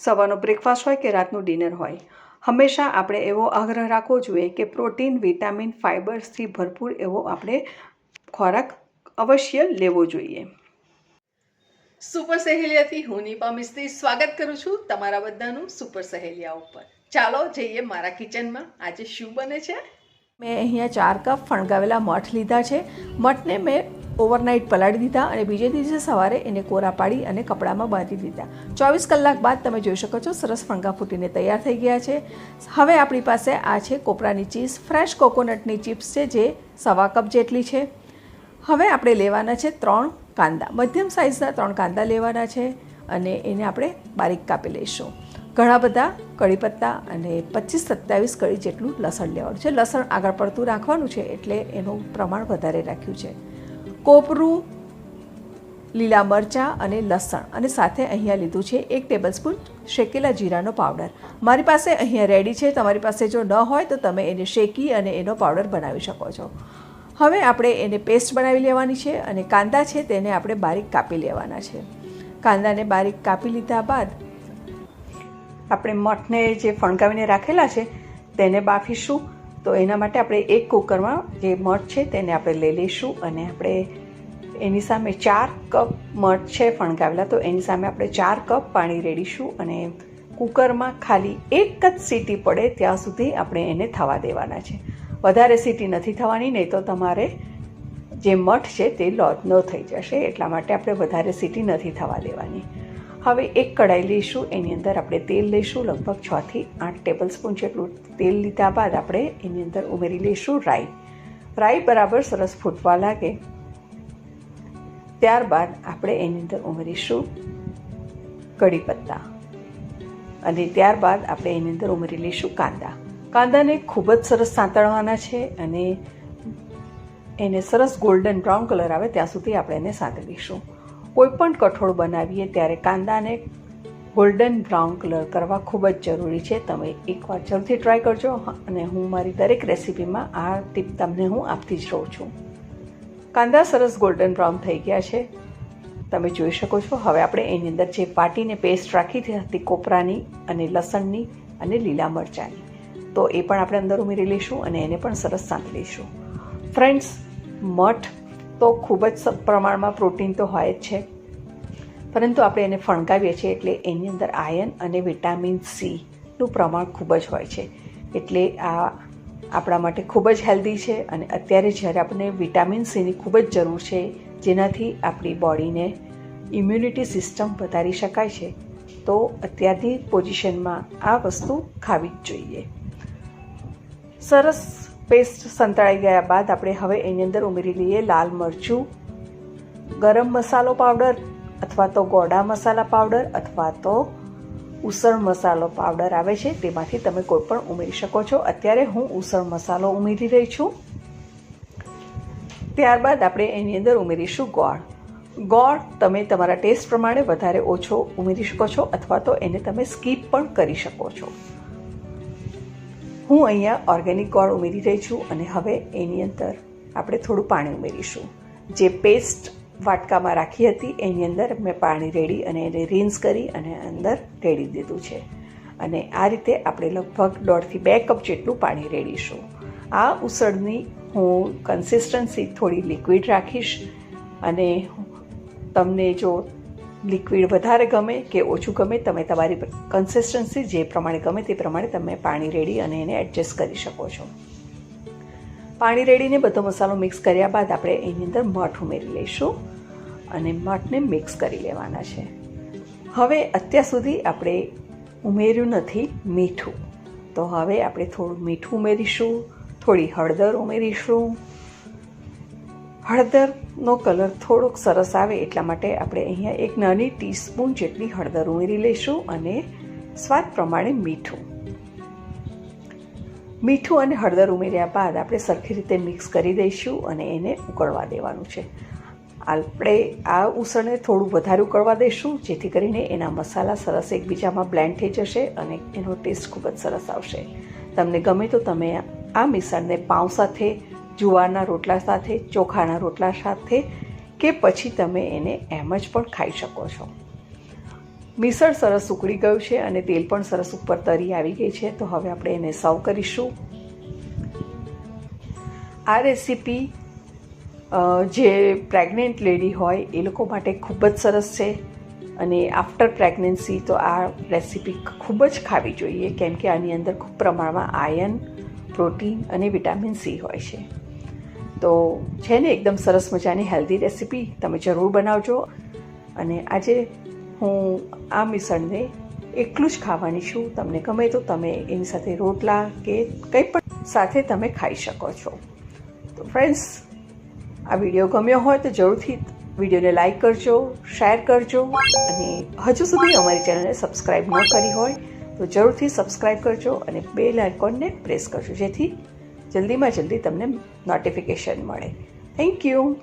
સવારનો બ્રેકફાસ્ટ હોય કે રાતનું ડિનર હોય. હંમેશા આપણે એવો આગ્રહ રાખવો જોઈએ કે પ્રોટીન વિટામિન ફાઇબર્સથી ભરપૂર એવો આપણે ખોરાક અવશ્ય લેવો જોઈએ. સુપર સહેલિયાથી હું નિપા મિસ્ત્રી સ્વાગત કરું છું તમારા બધાનું સુપર સહેલિયા ઉપર. ચાલો જઈએ મારા કિચનમાં આજે શું બને છે? મેં અહીંયા ચાર કપ ફણગાવેલા મઠ લીધા છે. મઠને મેં ઓવરનાઇટ પલાળી દીધા અને બીજે દિવસે સવારે એને કોરા પાડી અને કપડામાં બાંધી દીધા. ચોવીસ કલાક બાદ તમે જોઈ શકો છો, સરસ ફણગા ફૂટીને તૈયાર થઈ ગયા છે. હવે આપણી પાસે આ છે કોપરાની ચીઝ, ફ્રેશ કોકોનટની ચિપ્સ છે જે સવા કપ જેટલી છે. હવે આપણે લેવાના છે ત્રણ કાંદા. મધ્યમ સાઇઝના ત્રણ કાંદા લેવાના છે અને એને આપણે બારીક કાપી લઈશું. ઘણા બધા કઢીપત્તા અને પચીસ સત્યાવીસ કળી જેટલું લસણ લેવાનું છે. લસણ આગળ પડતું રાખવાનું છે એટલે એનું પ્રમાણ વધારે રાખ્યું છે. કોપરું, લીલા મરચાં અને લસણ. અને સાથે અહીંયા લીધું છે એક ટેબલસ્પૂન શેકેલા જીરાનો પાવડર મારી પાસે અહીંયા રેડી છે. તમારી પાસે જો ન હોય તો તમે એને શેકી અને એનો પાવડર બનાવી શકો છો. હવે આપણે એને પેસ્ટ બનાવી લેવાની છે અને કાંદા છે તેને આપણે બારીક કાપી લેવાના છે. કાંદાને બારીક કાપી લીધા બાદ આપણે મઠને જે ફણગાવીને રાખેલા છે તેને બાફીશું. તો એના માટે આપણે એક કુકરમાં જે મઠ છે તેને આપણે લઈ લઈશું અને આપણે એની સામે ચાર કપ મઠ છે ફણગાવેલા. તો એની સામે આપણે ચાર કપ પાણી રેડીશું અને કુકરમાં ખાલી એક જ સીટી પડે ત્યાં સુધી આપણે એને થવા દેવાના છે. વધારે સીટી નથી થવાની, નહીં તો તમારે જે મઠ છે તે લોટ ન થઈ જશે. એટલા માટે આપણે વધારે સીટી નથી થવા દેવાની. હવે એક કઢાઈ લઈશું, એની અંદર આપણે તેલ લઈશું, લગભગ છથી આઠ ટેબલ સ્પૂન જેટલું તેલ લીધા બાદ આપણે એની અંદર ઉમેરી લઈશું રાઈ. રાઈ બરાબર સરસ ફૂટવા લાગે. ત્યારબાદ આપણે એની અંદર ઉમેરીશું કઢી પત્તા અને ત્યારબાદ આપણે એની અંદર ઉમેરી લઈશું કાંદા. કાંદાને ખૂબ જ સરસ સાંતળવાના છે અને એને સરસ ગોલ્ડન બ્રાઉન કલર આવે ત્યાં સુધી આપણે એને સાંતળીશું. કોઈ પણ કઠોળ બનાવીએ ત્યારે કાંદાને ગોલ્ડન બ્રાઉન કલર કરવા ખૂબ જ જરૂરી છે. તમે એકવાર જરૂરથી ટ્રાય કરજો અને હું મારી દરેક રેસિપીમાં આ ટીપ તમને હું આપતી જ રહું છું. કાંદા સરસ ગોલ્ડન બ્રાઉન થઈ ગયા છે. તમે જોઈ શકો છો, હવે આપણે એની અંદર જે પાટીને પેસ્ટ રાખી હતી કોપરાની અને લસણની અને લીલા મરચાંની. તો એ પણ આપણે અંદર ઉમેરી લઈશું અને એને પણ સરસ સાંતળીશું ફ્રેન્ડ્સ મઠ તો ખૂબ જ પ્રમાણમાં પ્રોટીન તો હોય જ છે. પરંતુ આપણે એને ફણગાવીએ છીએ એટલે એની અંદર આયન અને વિટામિન સીનું પ્રમાણ ખૂબ જ હોય છે. એટલે આ આપણા માટે ખૂબ જ હેલ્ધી છે અને અત્યારે જ્યારે આપણને વિટામિન સીની ખૂબ જ જરૂર છે, જેનાથી આપણી બોડીને ઇમ્યુનિટી સિસ્ટમ વધારી શકાય છે, તો અત્યારની પોઝિશનમાં આ વસ્તુ ખાવી જ જોઈએ. સરસ પેસ્ટ સંતળાઈ ગયા બાદ આપણે હવે એની અંદર ઉમેરી લઈએ લાલ મરચું, ગરમ મસાલો પાવડર અથવા તો ગોડા મસાલા પાવડર અથવા તો ઉસળ મસાલો પાવડર આવે છે. તેમાંથી તમે કોઈ પણ ઉમેરી શકો છો. અત્યારે હું ઉસળ મસાલો ઉમેરી રહી છું. ત્યારબાદ આપણે એની અંદર ઉમેરીશું ગોળ. ગોળ તમે તમારા ટેસ્ટ પ્રમાણે વધારે ઓછો ઉમેરી શકો છો અથવા તો એને તમે સ્કીપ પણ કરી શકો છો. હું અહીંયા ઓર્ગેનિક ગોળ ઉમેરી રહી છું અને હવે એની અંદર આપણે થોડું પાણી ઉમેરીશું. જે પેસ્ટ વાટકામાં રાખી હતી, એની અંદર મેં પાણી રેડી અને એને રિન્સ કરી અને અંદર રેડી દીધું છે. અને આ રીતે આપણે લગભગ દોઢથી બે કપ જેટલું પાણી રેડીશું. આ ઉસળની હું કન્સિસ્ટન્સી થોડી લિક્વિડ રાખીશ અને તમને જો લિક્વિડ વધારે ગમે કે ઓછું ગમે, તમે તમારી કન્સિસ્ટન્સી જે પ્રમાણે ગમે તે પ્રમાણે તમે પાણી રેડી અને એને એડજસ્ટ કરી શકો છો. પાણી રેડીને બધો મસાલો મિક્સ કર્યા બાદ આપણે એની અંદર મઠ ઉમેરી લઈશું અને મઠને મિક્સ કરી લેવાના છે. હવે અત્યાર સુધી આપણે ઉમેર્યું નથી મીઠું. તો હવે આપણે થોડું મીઠું ઉમેરીશું, થોડી હળદર ઉમેરીશું હળદરનો કલર થોડોક સરસ આવે એટલા માટે આપણે અહીંયા એક નાની ટીસ્પૂન જેટલી હળદર ઉમેરી લઈશું અને સ્વાદ પ્રમાણે મીઠું. મીઠું અને હળદર ઉમેર્યા બાદ આપણે સરખી રીતે મિક્સ કરી દઈશું અને એને ઉકળવા દેવાનું છે. આપણે આ ઉસળને થોડું વધારે ઉકળવા દઈશું, જેથી કરીને એના મસાલા સરસ એકબીજામાં બ્લેન્ડ થઈ જશે અને એનો ટેસ્ટ ખૂબ જ સરસ આવશે. તમને ગમે તો તમે આ મિશ્રણને પાઉં સાથે જુવારના રોટલા સાથે, ચોખાના રોટલા સાથે કે પછી તમે એને એમ જ પણ ખાઈ શકો છો. મિસળ સરસ ઉકળી ગયું છે અને તેલ પણ સરસ ઉપર તરી આવી ગઈ છે, તો હવે આપણે એને સર્વ કરીશું. આ રેસીપી જે પ્રેગ્નન્ટ લેડી હોય એ લોકો માટે ખૂબ જ સરસ છે અને આફ્ટર પ્રેગ્નન્સી તો આ રેસીપી ખૂબ જ ખાવી જોઈએ, કેમ કે આની અંદર ખૂબ પ્રમાણમાં આયર્ન પ્રોટીન અને વિટામિન સી હોય છે. તો છે ને એકદમ સરસ મજાની હેલ્ધી રેસીપી તમે જરૂર બનાવજો. અને આજે હું આ મિશ્રણને એકલું જ ખાવાની છું. તમને ગમે તો તમે એની સાથે રોટલા કે કંઈ પણ સાથે તમે ખાઈ શકો છો. તો ફ્રેન્ડ્સ આ વીડિયો ગમ્યો હોય તો જરૂરથી વિડીયોને લાઇક કરજો શેર કરજો. અને હજુ સુધી અમારી ચેનલને સબસ્ક્રાઈબ ન કરી હોય તો જરૂરથી સબસ્ક્રાઈબ કરજો અને બેલ આઇકોનને પ્રેસ કરજો જેથી જલ્દીમાં જલ્દી તમને નોટિફિકેશન મળે. Thank you